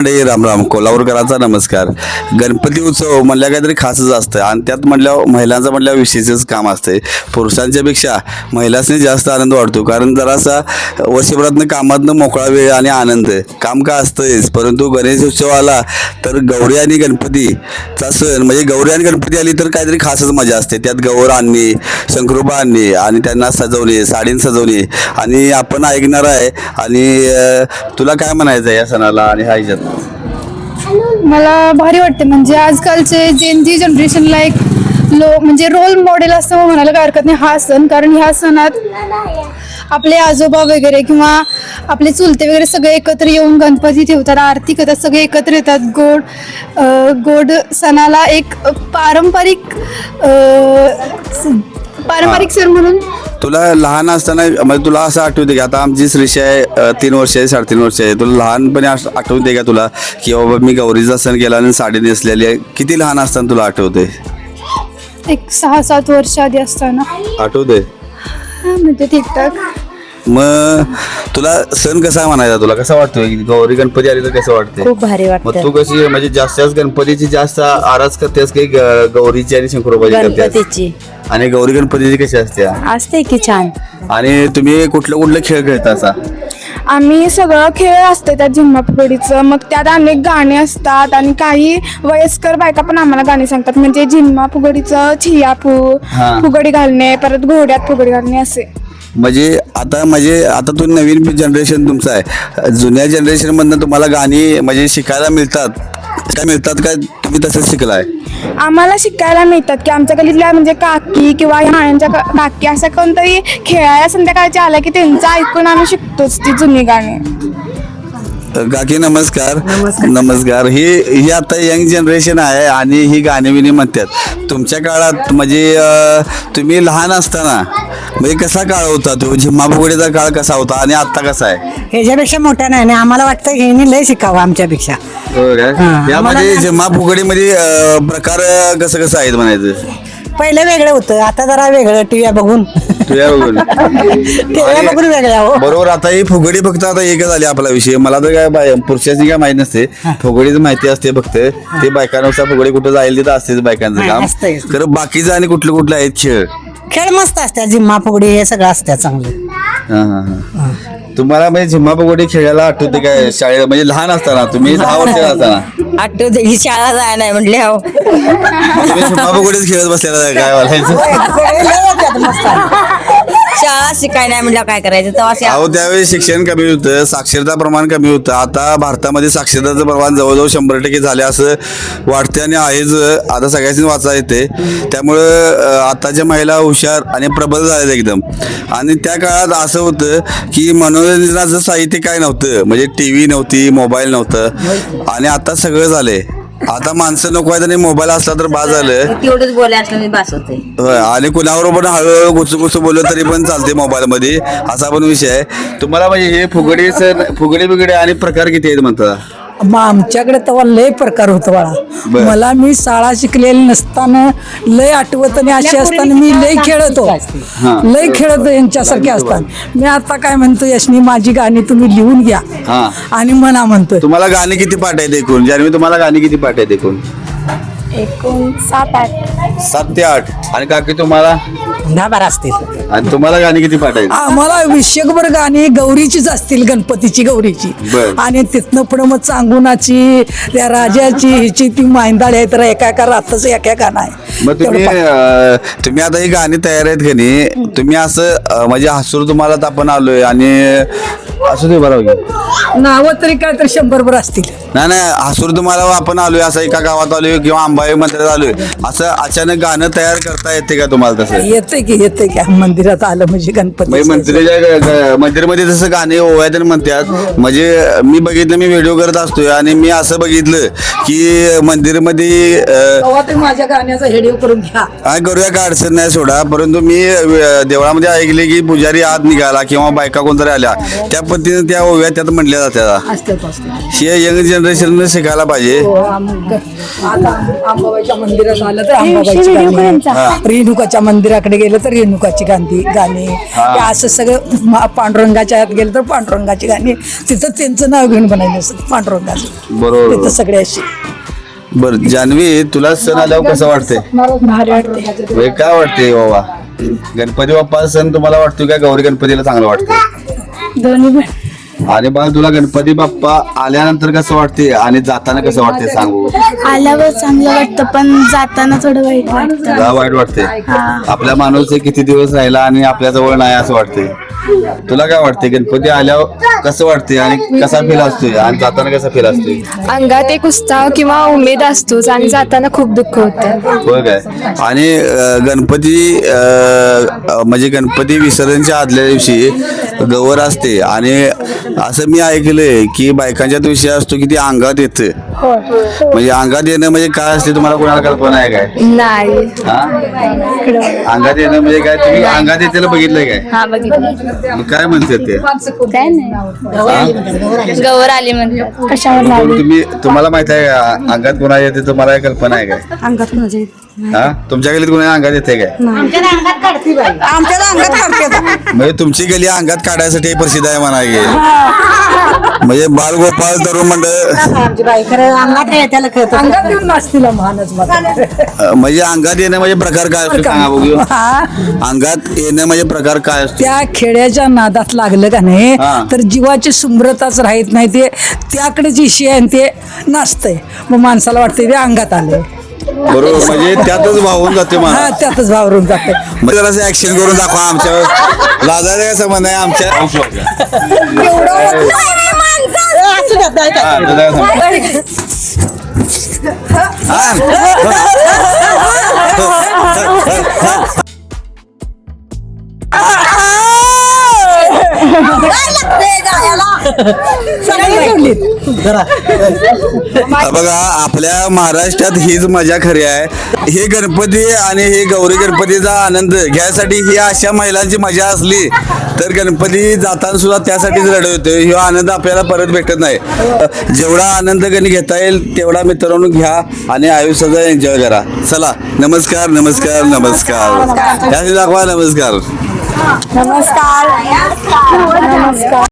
राम राम. कोल्हापूरकरांचा नमस्कार. गणपती उत्सव म्हणल्या काहीतरी खासच असतं. आणि त्यात म्हटल्यावर महिलांचं म्हटल्यावर विशेषच काम असते पुरुषांच्यापेक्षा महिलांनी जास्त आनंद वाटतो कारण जरासा वर्षभरातनं कामातनं मोकळा वेळ आणि आनंद काम का असतंच परंतु गणेश उत्सव आला तर गौरी आणि गणपतीचा सण म्हणजे गौरी आणि गणपती आली तर काहीतरी खासच मजा असते. त्यात गौर आणणे शंकरोबा आणणे आणि त्यांना सजवणे साडीन सजवणे. आणि आपण ऐकणार आहे आणि तुला काय म्हणायचं आहे या सणाला आणि हा ह्याच्यात मला भारी वाटते. म्हणजे आजकालचे जेन जी जनरेशनला एक लो म्हणजे रोल मॉडेल असं म्हणायला काय हरकत नाही. हा सण कारण ह्या सणात आपले आजोबा वगैरे किंवा आपले चुलते वगैरे सगळे एकत्र येऊन गणपती ठेवतात आरती करतात सगळे एकत्र येतात. गोड गोड सणाला एक पारंपरिक पारंपरिक सण म्हणून तुला लहान असताना म्हणजे तुला असं आठवते की? आता आमची श्रीषा आहे तीन वर्ष आहे साडेतीन वर्ष आहे. तुला लहानपणी आठवते का तुला? की बाबा मी गौरीचा सण केला आणि साडी नेसलेली आहे. किती लहान असताना तुला आठवते एक सहा सात वर्ष आधी असताना. आठवते म्हणजे ठीकठाक. मग तुला सण कसा म्हणायचा तुला? कसा वाटतोय? गौरी गणपती आली तर कसं वाटते खूप भारी मग वाटतं. तू कशी म्हणजे जास्त जास्त गणपतीची जास्त आरास करतेस की ग- गौरीची आणि शंकरोबाची करतेस? गणपतीची. आणि गौरी गणपतीची कशी असते? असते की छान. आणि तुम्ही कुठलं कुठलं खेळ खेळता असा? आम्ही सगळं खेळ असते त्या झिम्मा फुगडीचं मग त्यात अनेक गाणी असतात आणि काही वयस्कर बायका पण आम्हाला गाणी सांगतात. म्हणजे झिम्मा फुगडीचं छियापू हा. फुगडी घालणे परत घोड्यात फुगडी घालणे असे. म्हणजे आता म्हणजे आता तू नवीन जनरेशन तुमचं आहे. जुन्या जनरेशन मधनं तुम्हाला गाणी म्हणजे शिकायला मिळतात. काय मिळतात काय तुम्ही तसंच शिकलाय? आम्हाला शिकायला मिळतात की आमच्या गलीतल्या म्हणजे काकी किंवा ह्या मायांच्या का- काकी असं कोणतरी खेळायला संध्याकाळच्या आलं की त्यांचं ऐकून आम्ही शिकतोच ती जुनी गाणी. काकी नमस्कार. नमस्कार. ही ही आता यंग जनरेशन आहे आणि ही गाणी बिणी म्हणतात. तुमच्या काळात म्हणजे अं, तुम्ही लहान असताना म्हणजे कसा काळ होता तो? झिम्मा फुगडीचा काळ कसा होता आणि आता कसा आहे? ह्याच्यापेक्षा मोठ्या नाही आणि आम्हाला वाटतं ह्यांनी लय शिकावं आमच्यापेक्षा. हा, यामध्ये झिम्मा फुगडीमध्ये अं, प्रकार अं, कसं कसं आहेत म्हणायचं? पहिलं वेगळं होतं आता जरा वेगळं टीव्या बघून. तुझ्या बघून. टीव्या बघून वेगळ्या हो. बरोबर आता ही फुगडी फक्त आता एकच आली आपला विषय. मला तर काय बाय पुरुषाची काय माहीत नसते. फुगडीच माहिती असते फक्त. ते बायकांनुसार फुगडी कुठं जाईल तिथं असतेच बायकांचं हा, काम. तर बाकीचं आणि कुठले कुठले आहेत खेळ. खेळ मस्त असतात जिम्मा फुगडी हे सगळं असतात चांगलं. हा, हा, हा. तुम्हाला म्हणजे झिम्मा फुगडी खेळायला आठवते काय शाळेत म्हणजे लहान असताना तुम्ही दहा वर्ष असताना. आठवते ही शाळा जाय नाही म्हणले हो तुम्ही झिम्मा फुगडीच खेळत बसलेला काय बोलायचं? मस्त. शाळा शिकाय नाही काय करायचं? तेव्हा अहो त्यावेळी शिक्षण कमी होतं साक्षरता प्रमाण कमी होतं. आता भारतामध्ये साक्षरताचं प्रमाण जवळजवळ शंभर टक्के झाले असं वाटते आणि आहेच. आता सगळ्यांनी वाचा येते. त्यामुळं अं, आताच्या महिला हुशार आणि प्रबल झाल्यात एकदम. आणि त्या काळात असं होतं की मनोरंजनाचं साहित्य काय नव्हतं? म्हणजे टी व्ही नव्हती मोबाईल नव्हतं. आणि आता सगळं झालंय. आता माणसं नको आहेत आणि मोबाईल असला तर बाद झालं. तेवढंच बोलाय असलं मी बास होते होय आणि कुणाबरोबर हळूहळू गुचू गुचू बोललं तरी पण चालते मोबाईल मध्ये असा पण विषय आहे. तुम्हाला म्हणजे हे फुगडी फुगडी बिगडी आणि प्रकार किती आहेत म्हणता? मग आमच्याकडे तेव्हा लय प्रकार होतो बर. बाळा मला मी शाळा शिकलेली नसताना लय आठवत आणि अशी असताना मी लय खेळतो लय खेळत यांच्यासारखे असतात मी आता काय म्हणतो यशनी माझी गाणी तुम्ही लिहून घ्या. हा. आणि म्हणा म्हणतोय. तुम्हाला गाणी किती पाठ आहेत एकूण? ज्याने मी तुम्हाला गाणी किती पाठ आहेत एकूण? एकूण सात आठ. सात ते आठ. आणि काकी तुम्हाला? दहा बारा असतील. आणि तुम्हाला गाणी किती पाठ आहेत आम्हाला विषयभर गाणी गौरीचीच असतील गणपतीची गौरीची. बर. आणि तिथनं पुढे मग चांगुणाची त्या राजाची हिची ती मांदाळी आहे तर एका एका रातच एका गाणं आहे मग तुम्ही तेवढं अं, तुम्ही आता ही गाणी तयार आहेत का नाही? तुम्ही असं अं, म्हणजे हसूर तुम्हाला आपण आलोय आणि असू दे पा- नावं तरी काय तर शंभरभर असतील. नाही नाही हसूर तुम्हाला आपण आलोय असं एका गावात आलोय किंवा अंबाई मंदिरात आलोय. असं अचानक गाणं तयार करता येते का तुम्हाला तसं? येते की येते की. मंदिरात आलं म्हणजे गणपती म्हणजे मंदिराच्या ग- ग- मंदिरमध्ये गाणे ओव्यात आणि म्हणतात. म्हणजे मी बघितलं मी व्हिडिओ करत असतोय आणि मी असं बघितलं की मंदिरमध्ये अं, तेव्हा ते माझ्या गाण्याचा हेडिओ करून घ्या. काय करूया काय अडचण नाही सोडा. परंतु मी अं, देवळामध्ये ऐकले की पुजारी आत निघाला किंवा बायका कोणतरी आल्या. त्या पद्धतीने त्या ओव्या त्यात म्हणल्या जातात असतात असतात. हे यंग जनरेशनने शिकायला पाहिजे. हो, आम- आता मंदिरात आलं तर गाणी. रेणुकाच्या मंदिराकडे गेलं तर रेणुकाची गाणी. गाणी असं सगळं मा- पांडुरंगाच्या आत गेलं तर पांडुरंगाची गाणी. तिथं त्यांचं नाव घेऊन बनायचं असतं पांडुरंगाचं. बरोबर तिथं सगळे असे. बर जानवी तुला सण आल्यावर कसं वाटतंय? भारी वाटते हे काय वाटते बाबा? गणपती बाप्पा सण तुम्हाला वाटतो का? गौरी गणपतीला चांगलं वाटतं दोन्ही आणि बा तुला गणपती बाप्पा आल्यानंतर कसं वाटते आणि जाताना कसं वाटते सांगू? आल्यावर चांगलं वाटतं पण जाताना थोडं वाईट वाटतं. तुला वाईट वाटते आपला माणूस हे किती दिवस राहिला आणि आपल्या जवळ नाही असं वाटते तुला काय वाटते गणपती आल्यावर कसं वाटते आणि कसा फील असतोय? आणि जाताना कसा फील असतोय? अंगात एक उत्साह किंवा उमेद असतोच आणि जाताना खूप दुःख होतं. होय काय. आणि अं, गणपती अं, म्हणजे गणपती विसर्जनच्या आदल्या दिवशी गवर असते आणि असं मी ऐकलंय की बायकांच्यात विषय असतो की ती अंगात येते. म्हणजे अंगात येणं म्हणजे काय असते तुम्हाला कोणाला कल्पना आहे काय? नाही. हा? अंगात येणं म्हणजे काय? तुम्ही अंगात येतेला बघितलंय काय? हा बघितलं. मग काय म्हणते ते? काय नाही. गवर आली कशावर कोण तुम्ही तुम्हाला माहीत आहे का? अंगात कोणा येते तुम्हाला काय कल्पना आहे काय? अंगात म्हणजे हा? तुमच्या गलीत कोणा अंगात येते काय? आमच्याला अंगात काढते म्हणजे तुमची गली अंगात काढायसाठी प्रसिद्ध आहे म्हणा की. म्हणजे बालगोपाल तरुण मंडळ आमची बाई खरं अंगात त्याला कळत अंगात येऊन नाचतीला महानच माता अं, म्हणजे अंगात येणं म्हणजे प्रकार काय असतो सांगा बघू. अंगात येणं म्हणजे प्रकार काय असतो? त्या खेड्याच्या नादात लागलं का नाही हा. तर जीवाची सुम्रताच राहत नाही ते त्याकडे जी शे आहे ते नाचतंय. मग माणसाला वाटतंय ते अंगात आले बरोबर म्हणजे त्यातच वाहून जाते हा मला त्यातच वावरून जाते. मग जरासं ऍक्शन करून दाखवा आमच्यावर आमच्या? हा, तुझं काय संबंध? हा. बघा आपल्या महाराष्ट्रात हीच मजा खरी आहे. हे गणपती आणि हे गौरी गणपतीचा आनंद घ्यायसाठी ही अशा महिलांची मजा असली तर गणपती जाताना सुद्धा त्यासाठीच रडवतो ह्यो आनंद आपल्याला परत भेटत नाही. जेवढा आनंद गण घेता येईल तेवढा मित्रांनो घ्या आणि आयुष्याचा एन्जॉय करा. चला नमस्कार नमस्कार नमस्कार. दाखवा नमस्कार. नमस्कार. नमस्कार.